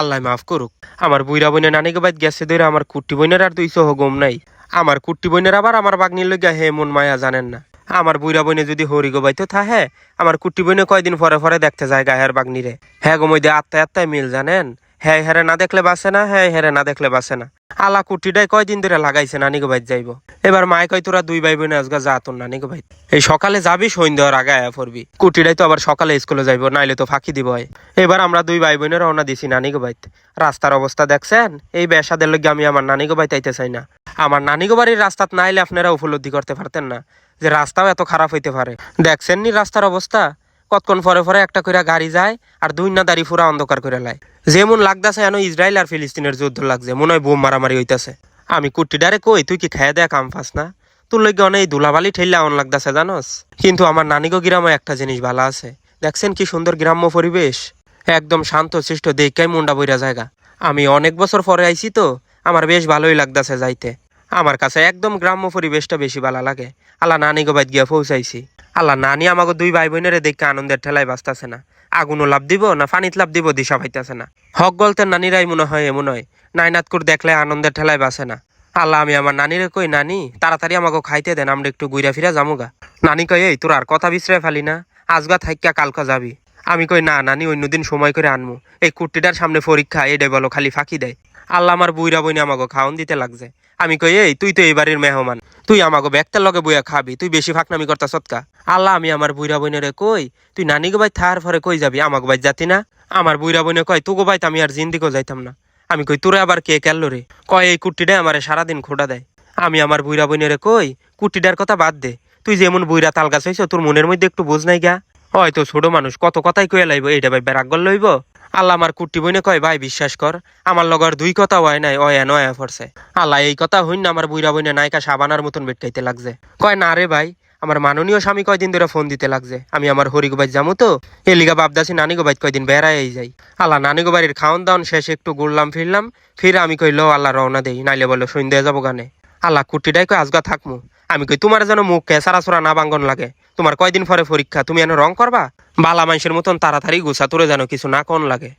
আল্লাহ মাফ করুক। আমার বুইরা বইনে নানিকে বাইত গেছে ধরে আমার কুট্টি বইনের আর দুই সহ গম নাই। আমার কুট্টি বইনের আবার আমার বাগনির লইয়া হে মন মায়া জানেন না। আমার বুইরা বইনে যদি হরি গোবাইতো থাহে, আমার কুট্টি বইনে কয়দিন পরে পরে দেখতে যায় গায়ের বাগনিরে। হ্যাঁ গো মধ্যে আত্মায় আত্মায় মিল জানেন? হ্যাঁ হেরে না দেখলে বাসে না হ্যাঁ হেরে না দেখলে বাসে না। আলা কুটিটাই কয়দিন ধরে লাগাইছে নানি গো বাইত যাইব। এবার মায় কয়, তোরা দুই ভাই বোনে আজগা যা তোর নানি গো বাইত এই সকালে যাবি সন্ধ্যার আগে আয়া পড়বি কুটিটাই তো আবার সকালে স্কুলে যাইব, নাইলে তো ফাঁকি দিব হয় এবার আমরা দুই ভাই বোনের রওনা দিছি নানি গো বাইত রাস্তার অবস্থা দেখছেন? এই বেসাদের লগে আমি আমার নানি গো বাইত আইতে চাই না। আমার নানি গো বাড়ির রাস্তাত নাইলে আপনারা উপলব্ধি করতে পারতেন না, যে রাস্তাও এত খারাপ হইতে পারে। দেখছেন নি রাস্তার অবস্থা? কতক্ষণ পরে পরে একটা করে গাড়ি যায় আর দুই না দাড়ি পুরা অন্ধকার করে লাই। যেমন লাগতাছে এন ইসরায়েল আর ফিলিস্তিনের যুদ্ধ লাগছে, মনে হয় বোম মারামারি হইতাছে। আমি কুট্টিডারে কই, তুই কি খেয়ে দেয়া কাম পাস না? তোর লইগে অনেক ধুলাবালি ঠেললে অন লাগতাছে, জানোস? কিন্তু আমার নানিগো গ্রামে একটা জিনিস ভালো আছে। দেখছেন কি সুন্দর গ্রাম্য পরিবেশ? একদম শান্ত, সৃষ্ট দেখাই মুন্ডা বইরা জায়গা। আমি অনেক বছর পরে আইছি তো, আমার বেশ ভালোই লাগতাছে যাইতে। আমার কাছে একদম গ্রাম্য পরিবেশটা বেশি ভালো লাগে। আল্লাহ নানি গো বাইত গিয়া পৌঁছাইছি। আল্লাহ, নানি আমাকে দুই ভাই বোনের দেখে আনন্দের ঠেলায় বাঁচতেছে না। আগুনও লাভ দিব, না পানিত লাভ দিব, দিশা পাইতাছে না। হক গলতে নানিরাই মনে হয় এমন হয় নাইনাতকুর দেখলে আনন্দের ঠেলায় বাসে না। আল্লাহ, আমি আমার নানিরে কই, নানি, তাড়াতাড়ি আমাকে খাইতে দেন, আমরা একটু ঘুরা ফিরা যামুগা। নানি কই এই, তোর আর কথা বিশ্রায় ফালি না, আজগা থাইকা কালকা যাবি। আমি কই, না, নানি, অন্যদিন সময় করে আনমু। এই কুট্টিটার সামনে পরীক্ষা, এডে বলো, খালি ফাঁকি দেয়। আল্লাহ আমার বুইরা বইনে আমাকে খাওন দিতে লাগছে। আমি কই, এই, তুই তো এই বাড়ির মেহমান। তুই আমাকে ব্যাগটার লগে বইয়া খাবি, তুই বেশি ফাঁকনামি করতা সৎকা। আল্লাহ আমি আমার বুইরা বইনেরে কই, তুই নানি গো ভাই থার ফরে কই যাবি? আমাকে ভাই যাতি না? আমার বুইরা বইনে কয়, তুগো ভাই আমি আর জিন্দিগো যাইতাম না। আমি কই, তোরে আবার কে কেল্লো রে? কয়, এই কুট্টিটাই আমারে সারাদিন খোটা দেয়। আমি আমার বুইরা বইনেরে কই, কুট্টিটার কথা বাদ দে। তুই যেমন বুইরা তাল গাছ হইছ, তোর মনের মধ্যে একটু বোঝ নাই গা? হয়তো ছোট মানুষ, কত কথাই কয়ে লাইব, এইটা ভাই বেরাগল লইব? আল্লাহ আমার কুট্টি বইনে কয়, ভাই, বিশ্বাস কর, আমার লগর দুই কথা হয় নাই, অয়া নয়া ফরছে। আল্লাহ এই কথা হইন না, আমার বুইরা বইনে নায়িকা সাবানার মতন বেটকাইতে লাগছে। কয়, না রে ভাই, আমার মাননীয় স্বামী কয়দিন ধরে ফোন দিতে লাগছে। আমি আমার হরিগো বাইত যামু তো এলিগা বাপদাসি নানিগো বাইত কয়দিন বেড়াই যাই। আল্লাহ নানিগো বাড়ির খাওন দাওন শেষে একটু ঘুরলাম ফিরলাম, ফির আমি কই, লো, আল্লাহ রওনা দেই, নাইলে বলো সন্ধ্যা যাব গানে। আল্লাহ কুটিটাই কই আজগা থাকমু। আমি কই, তোমার যেন মুখ সারাসুরা না বাঙ্গন লাগে। তোমার কয়দিন পরে পরীক্ষা, তুমি এনে রং করবা? বালা মানুষের মতন তাড়াতাড়ি গুছা তোরে যেন কিছু না কন লাগে।